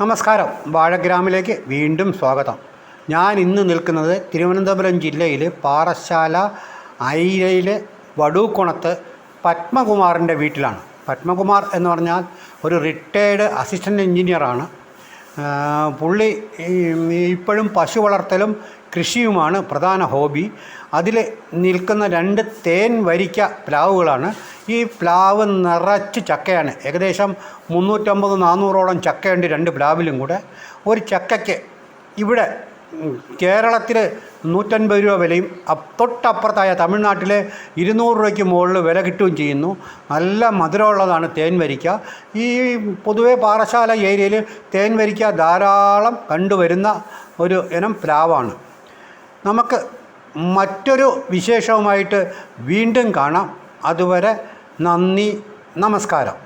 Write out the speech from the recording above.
നമസ്കാരം. വാഴഗ്രാമിലേക്ക് വീണ്ടും സ്വാഗതം. ഞാൻ ഇന്ന് നിൽക്കുന്നത് തിരുവനന്തപുരം ജില്ലയിൽ പാറശാല ഐരയിലെ വടൂക്കുണത്ത് പത്മകുമാറിന്റെ വീട്ടിലാണ്. പത്മകുമാർ എന്ന് പറഞ്ഞാൽ ഒരു റിട്ടയേർഡ് അസിസ്റ്റന്റ് എഞ്ചിനീയറാണ് പുള്ളി ഇപ്പോഴും പശു വളർത്തലും കൃഷിയുമാണ് പ്രധാന ഹോബി അതിൽ നിൽക്കുന്ന രണ്ട് തേൻ വരിക്ക പ്ലാവുകളാണ്. ഈ പ്ലാവ് നിറച്ച് ചക്കയാണ്. ഏകദേശം മുന്നൂറ്റമ്പത് നാനൂറോളം ചക്കയുണ്ട് രണ്ട് പ്ലാവിലും കൂടെ. ഒരു ചക്കയ്ക്ക് ഇവിടെ കേരളത്തിൽ നൂറ്റൻപത് രൂപ വിലയും തൊട്ടപ്പുറത്തായ തമിഴ്നാട്ടിലെ ഇരുന്നൂറ് രൂപയ്ക്ക് മുകളിൽ വില കിട്ടുകയും ചെയ്യുന്നു. നല്ല മധുരമുള്ളതാണ് തേൻ വരിക്ക. ഈ പൊതുവേ പാറശാല ഏരിയയിൽ തേൻവരിക്ക ധാരാളം കണ്ടുവരുന്ന ഒരു ഇനം പ്ലാവാണ്. നമുക്ക് മറ്റൊരു വിശേഷവുമായിട്ട് വീണ്ടും കാണാം. അതുവരെ നന്ദി നമസ്കാരം.